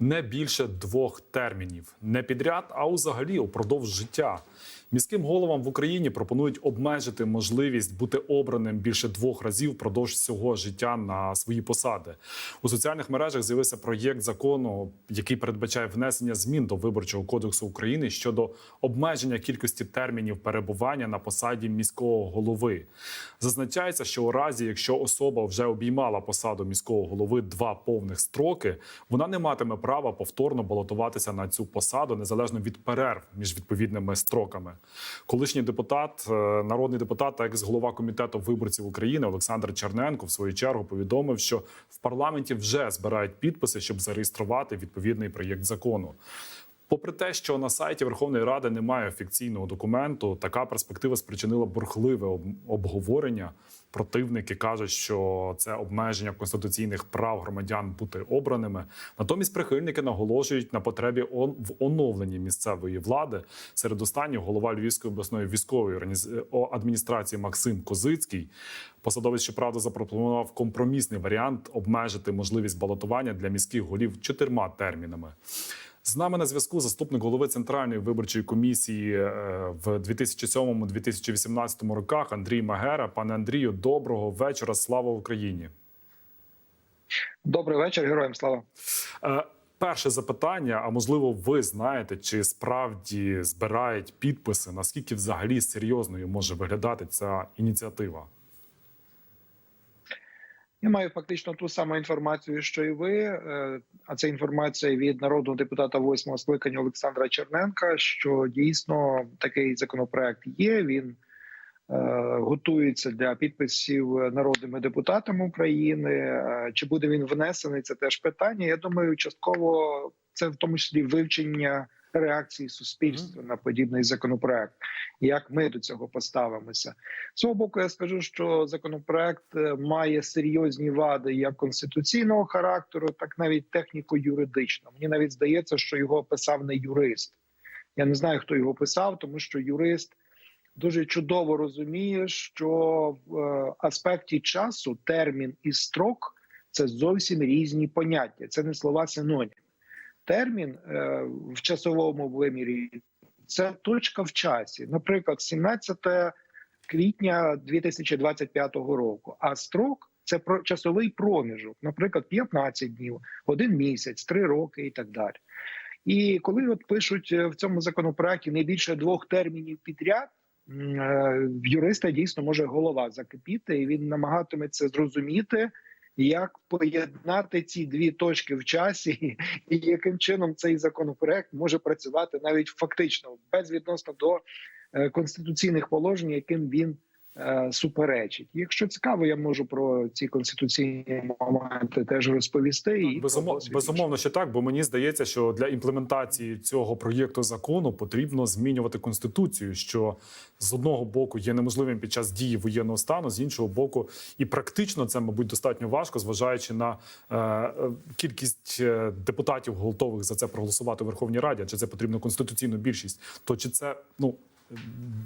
не більше двох термінів, не підряд, а взагалі упродовж життя. Міським головам в Україні пропонують обмежити можливість бути обраним більше двох разів впродовж всього життя на свої посади. У соціальних мережах з'явився проєкт закону, який передбачає внесення змін до виборчого кодексу України щодо обмеження кількості термінів перебування на посаді міського голови. Зазначається, що у разі, якщо особа вже обіймала посаду міського голови два повних строки, вона не матиме права повторно балотуватися на цю посаду незалежно від перерв між відповідними строками. Колишній депутат, е, народний депутат та екс-голова комітету виборців України Олександр Черненко в свою чергу повідомив, що в парламенті вже збирають підписи, щоб зареєструвати відповідний проєкт закону. Попри те, що на сайті Верховної Ради немає офіційного документу, така перспектива спричинила бурхливе обговорення. Противники кажуть, що це обмеження конституційних прав громадян бути обраними. Натомість прихильники наголошують на потребі он- в оновленні місцевої влади. Серед останніх голова Львівської обласної військової адміністрації Максим Козицький. Посадовець, щоправда, запропонував компромісний варіант обмежити можливість балотування для міських голів чотирма термінами. З нами на зв'язку заступник голови центральної виборчої комісії е, в 2007-2018 роках Андрій Магера. Пане Андрію, доброго вечора. Слава Україні. Добрий вечір, героям слава. Е, Перше запитання: а можливо, ви знаєте, чи справді збирають підписи? Наскільки взагалі серйозною може виглядати ця ініціатива? Я маю фактично ту саму інформацію, що і ви. е, А це інформація від народного депутата восьмого скликання Олександра Черненка. Що дійсно такий законопроект є. Він е, готується для підписів народними депутатами України. Е, Чи буде він внесений? Це теж питання. Я думаю, частково це в тому числі вивчення реакції суспільства на подібний законопроект. Як ми до цього поставимося? З свого боку, я скажу, що законопроект е, має серйозні вади як конституційного характеру, так навіть техніко-юридичного. Мені навіть здається, що його писав не юрист. Я не знаю, хто його писав, тому що юрист дуже чудово розуміє, що в е, аспекті часу термін і строк це зовсім різні поняття. Це не слова синоніми. Термін е, в часовому вимірі це точка в часі. Наприклад, 17 квітня 2025 року. А строк це про часовий проміжок, наприклад, 15 днів, один місяць, три роки і так далі. І коли от пишуть е, в цьому законопроекті не більше двох термінів підряд, е, в юриста дійсно може голова закипіти, і він намагатиметься зрозуміти, як поєднати ці дві точки в часі, і яким чином цей законопроект може працювати навіть фактично безвідносно до е, конституційних положень, яким він суперечить. Якщо цікаво, я можу про ці конституційні моменти теж розповісти. І Безумовно, безумовно, що так, бо мені здається, що для імплементації цього проєкту закону потрібно змінювати конституцію, що з одного боку є неможливим під час дії воєнного стану, з іншого боку, і практично це, мабуть, достатньо важко, зважаючи на е, е, кількість е, депутатів, готових за це проголосувати у Верховній Раді. Чи це потрібно конституційну більшість? То чи це ну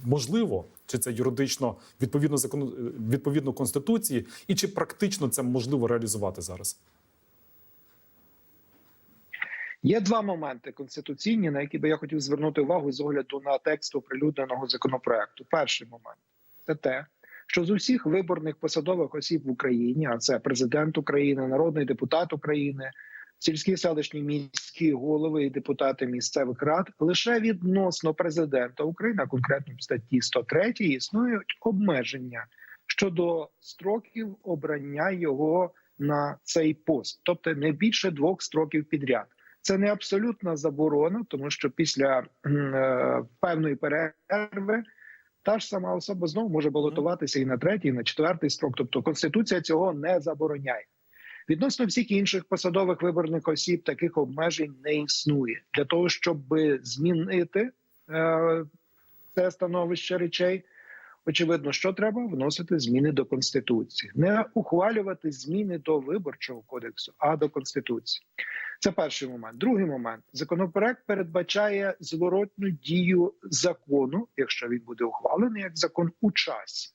можливо, чи це юридично відповідно закону відповідно конституції, і чи практично це можливо реалізувати зараз? Є два моменти конституційні, на які би я хотів звернути увагу з огляду на текст оприлюдненого законопроекту. Перший момент це те, що з усіх виборних посадових осіб в Україні, а це президент України, народний депутат України, сільські селищні міські голови і депутати місцевих рад, лише відносно президента України, конкретно в статті 103 існують обмеження щодо строків обрання його на цей пост, тобто не більше двох строків підряд. Це не абсолютна заборона, тому що після е, певної перерви та ж сама особа знову може балотуватися і на третій, і на четвертий строк. Тобто конституція цього не забороняє. Відносно всіх інших посадових виборних осіб таких обмежень не існує для того, щоб змінити е, це становище речей. Очевидно, що треба вносити зміни до конституції, не ухвалювати зміни до виборчого кодексу, а до конституції. Це перший момент. Другий момент законопроект передбачає зворотну дію закону, якщо він буде ухвалений як закон у часі.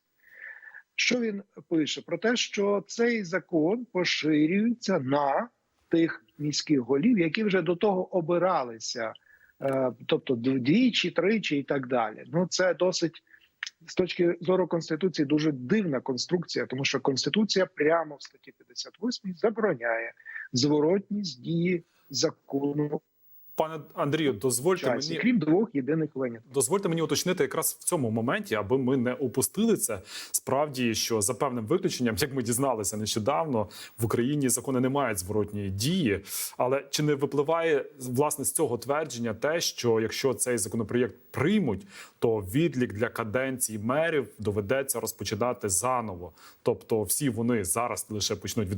Що він пише? Про те, що цей закон поширюється на тих міських голів, які вже до того обиралися, е, тобто двічі, тричі і так далі. Ну це досить з точки зору конституції дуже дивна конструкція, тому що конституція прямо в статті 58 забороняє зворотність дії закону Пане Андрію, дозвольте часі, мені крім двох єдиних винятків. Дозвольте мені уточнити якраз в цьому моменті, аби ми не упустили це. Справді, що за певним виключенням, як ми дізналися нещодавно, в Україні закони не мають зворотньої дії. Але чи не випливає власне з цього твердження те, що якщо цей законопроєкт приймуть, то відлік для каденції мерів доведеться розпочинати заново. Тобто, всі вони зараз лише почнуть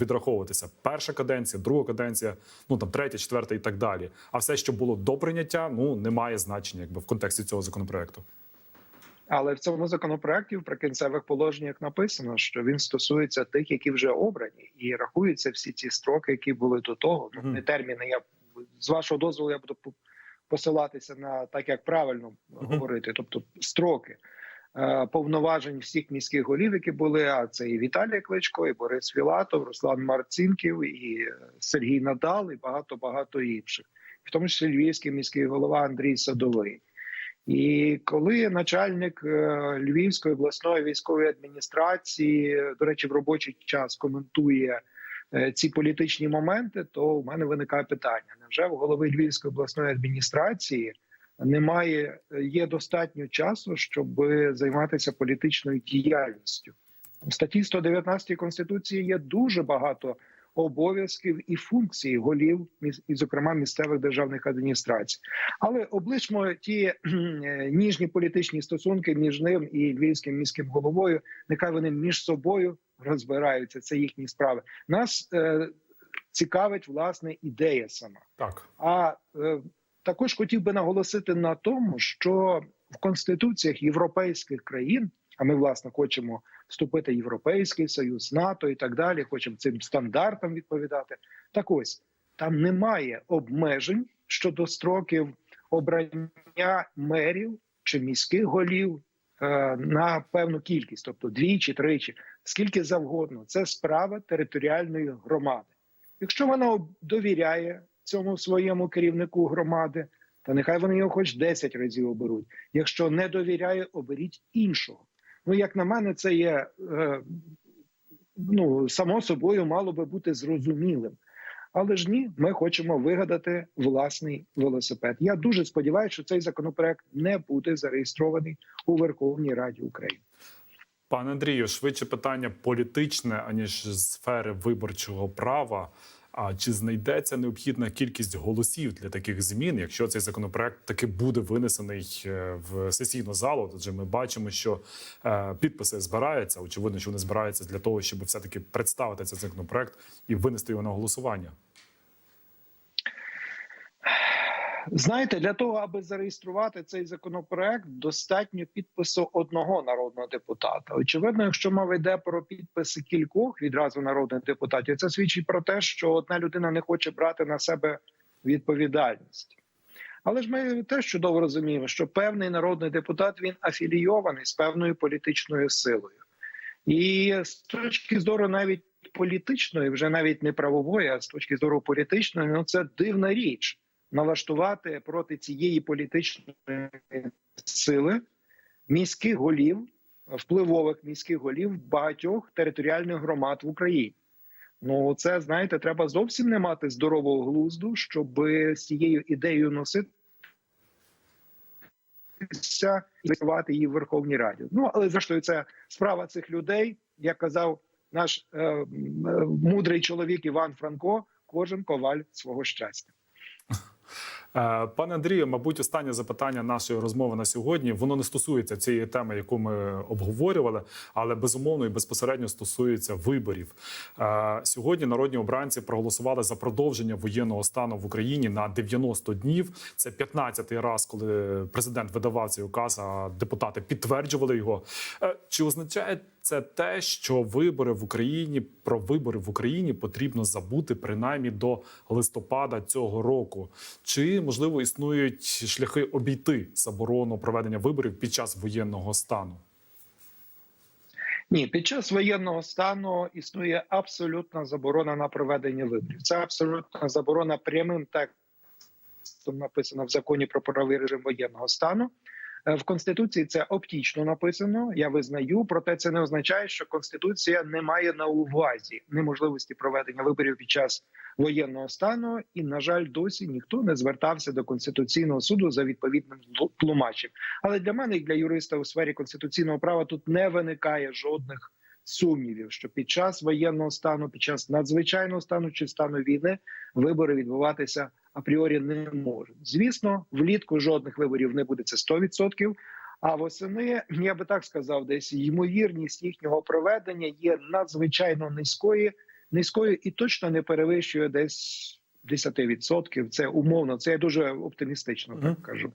відраховуватися. Перша каденція, друга каденція, ну там третя, четверта і так далі. А все, що було до прийняття, ну не має значення, якби в контексті цього законопроекту. Але в цьому законопроекті в прикінцевих положеннях написано, що він стосується тих, які вже обрані, і рахуються всі ці строки, які були до того. Ну не терміни. Я з вашого дозволу я буду посилатися на так, як правильно говорити, тобто строки. Е, Повноважень всіх міських голів, які були, а це і Віталій Кличко, і Борис Філатов, Руслан Марцинків, і е, Сергій Надал, і багато багато інших, в тому числі львівський міський голова Андрій Садовий. І коли начальник е, Львівської обласної військової адміністрації, до речі, в робочий час коментує ці політичні моменти, то у мене виникає питання: невже в голови Львівської обласної адміністрації немає є достатньо часу, щоб займатися політичною діяльністю? В статті 119 конституції є дуже багато обов'язків і функцій голів і, зокрема, місцевих державних адміністрацій. Але обличмо ті е, ніжні політичні стосунки між ним і львівським міським головою. Нехай вони між собою розбираються. Це їхні справи. Нас е, цікавить власне ідея сама. Так. А е, також хотів би наголосити на тому, що в конституціях європейських країн, а ми власне хочемо вступити в Європейський Союз, НАТО і так далі, хочемо цим стандартам відповідати. Так ось там немає обмежень щодо строків обрання мерів чи міських голів е, на певну кількість, тобто двічі, тричі, скільки завгодно. Це справа територіальної громади. Якщо вона довіряє цьому своєму керівнику громади, то нехай вони його хоч 10 разів оберуть. Якщо не довіряє, оберіть іншого. Ну, як на мене, це є е, ну само собою мало би бути зрозумілим. Але ж ні, ми хочемо вигадати власний велосипед. Я дуже сподіваюся, що цей законопроект не буде зареєстрований у Верховній Раді України. Пане Андрію, швидше питання політичне, аніж з сфери виборчого права. А чи знайдеться необхідна кількість голосів для таких змін, якщо цей законопроект таки буде винесений е, в сесійну залу? Адже ми бачимо, що е, підписи збираються. Очевидно, що вони збираються для того, щоб все таки представити цей законопроект і винести його на голосування. Знаєте, для того, аби зареєструвати цей законопроект, достатньо підпису одного народного депутата. Очевидно, якщо мова йде про підписи кількох відразу народних депутатів, це свідчить про те, що одна людина не хоче брати на себе відповідальність. Але ж ми теж чудово розуміємо, що певний народний депутат він афілійований з певною політичною силою, і з точки зору навіть політичної, вже навіть не правової, а з точки зору політичної, ну це дивна річ налаштувати проти цієї політичної сили міських голів, впливових міських голів багатьох територіальних громад в Україні. Ну, це знаєте, треба зовсім не мати здорового глузду, щоб з цією ідеєю носитися і висувати її в Верховній Раді. Ну але зрештою, це справа цих людей, як казав наш е, е, мудрий чоловік Іван Франко. Кожен коваль свого щастя. Е, Пане Андрію, мабуть, останнє запитання нашої розмови на сьогодні. Воно не стосується цієї теми, яку ми обговорювали, але безумовно і безпосередньо стосується виборів. Е, Сьогодні народні обранці проголосували за продовження воєнного стану в Україні на 90 днів. Це 15-й раз, коли президент видавав цей указ, а депутати підтверджували його. Е, Чи означає це те, що вибори в Україні про вибори в Україні потрібно забути принаймні до листопада цього року? Чи можливо існують шляхи обійти заборону проведення виборів під час воєнного стану? Ні, під час воєнного стану існує абсолютна заборона на проведення виборів. Це абсолютна заборона прямим текстом написано в законі про правовий режим воєнного стану. Е, В конституції це оптічно написано. Я визнаю, проте це не означає, що конституція не має на увазі неможливості проведення виборів під час воєнного стану. І на жаль, досі ніхто не звертався до конституційного суду за відповідним тлу- тлумачем. Але для мене, як для юриста у сфері конституційного права, тут не виникає жодних сумнівів, що під час воєнного стану, під час надзвичайного стану чи стану війни вибори відбуватися апріорі не можуть. Звісно, влітку жодних виборів не буде. Це 100%. А восени я би так сказав, десь ймовірність їхнього проведення є надзвичайно низькою, низькою і точно не перевищує десь 10%. Це умовно. Це я дуже оптимістично так кажу.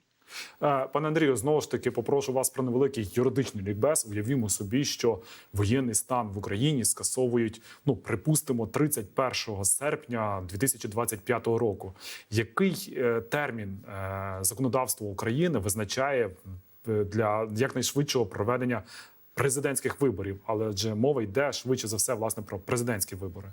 Е, Пане Андрію, знову ж таки попрошу вас про невеликий юридичний лікбез. Уявімо собі, що воєнний стан в Україні скасовують, ну припустимо, 31 серпня 2025 року. Який е, термін е, законодавство України визначає для якнайшвидшого проведення президентських виборів? Але адже мова йде швидше за все власне про президентські вибори.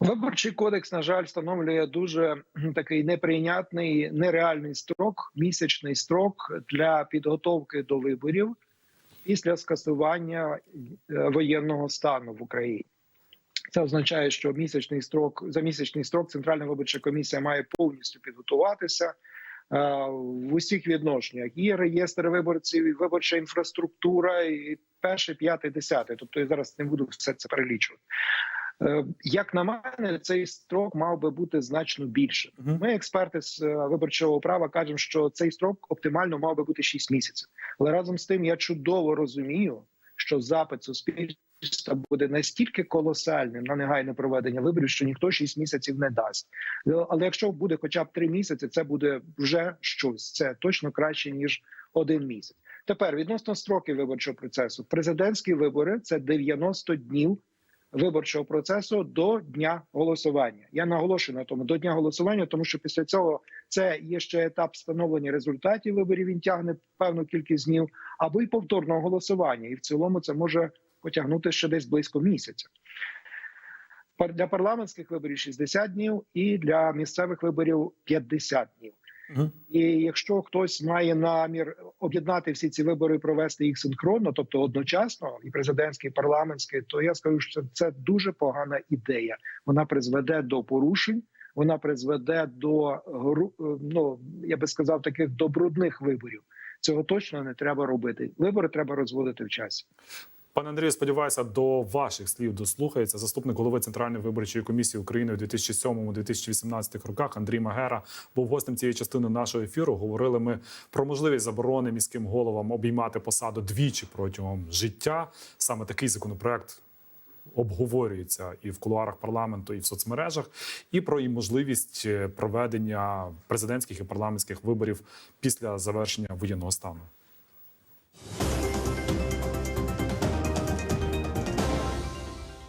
Виборчий кодекс, на жаль, встановлює дуже такий неприйнятний, нереальний строк, місячний строк для підготовки до виборів після скасування е, воєнного стану в Україні. Це означає, що місячний строк за місячний строк Центральна виборча комісія має повністю підготуватися е, в усіх відношеннях. І реєстр виборців, виборча інфраструктура, і перший, п'ятий, десятий. Тобто я зараз не буду все це перелічувати. Е, Як на мене, цей строк мав би бути значно більшим. Мгм. Ми, експерти з е, виборчого права, кажемо, що цей строк оптимально мав би бути 6 місяців. Але разом з тим я чудово розумію, що запит суспільства буде настільки колосальним на негайне проведення виборів, що ніхто 6 місяців не дасть. Ну, Але якщо буде хоча б 3 місяці, це буде вже щось. Це точно краще ніж один місяць. Тепер відносно строків виборчого процесу, президентські вибори це 90 днів виборчого процесу до дня голосування. Я наголошую на тому до дня голосування, тому що після цього це є ще етап встановлення результатів виборів. Він тягне певну кількість днів, або й повторного голосування. І в цілому це може потягнути ще десь близько місяця. Для парламентських виборів 60 днів і для місцевих виборів 50 днів. І якщо хтось має намір об'єднати всі ці вибори і провести їх синхронно, тобто одночасно, і президентський, і парламентський, то я скажу, що це дуже погана ідея. Вона призведе до порушень, вона призведе до ну я би сказав, таких добрудних виборів. Цього точно не треба робити. Вибори треба розводити в часі. Пане Андрію, сподіваюся, до ваших слів дослухається заступник голови Центральної виборчої комісії України у 2007-2018 роках. Андрій Магера був гостем цієї частини нашого ефіру. Говорили ми про можливість заборони міським головам обіймати посаду двічі протягом життя. Саме такий законопроект обговорюється і в кулуарах парламенту, і в соцмережах, і про можливість е, проведення президентських і парламентських виборів після завершення воєнного стану.